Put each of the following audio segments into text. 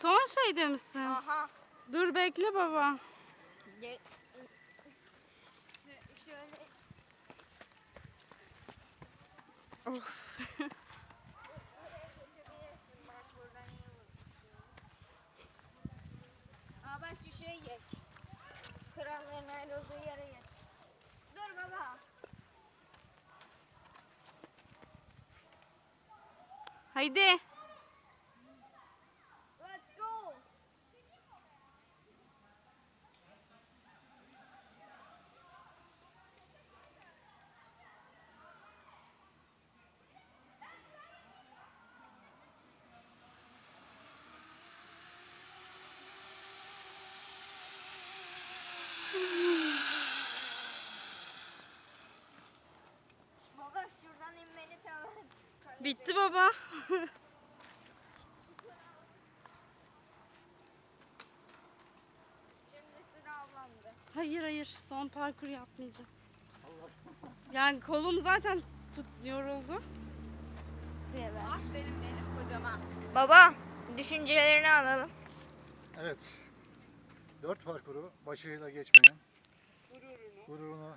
Son şeyde misin? Aha. Dur bekle baba. Ge- Şöyle Of. Aa bak şu şeye geç. Kralların ayrıldığı yere geç. Dur baba. Haydi. Bitti baba. Hayır hayır son parkur yapmayacağım. Yani kolum zaten tut, yoruldu. Aferin benim kocama. Baba, düşüncelerini alalım. Evet. Dört parkuru başarıyla geçmenin gururunu,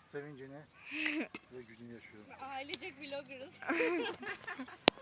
sevincini ve gücünü yaşıyorum. Ailecek vloggerız.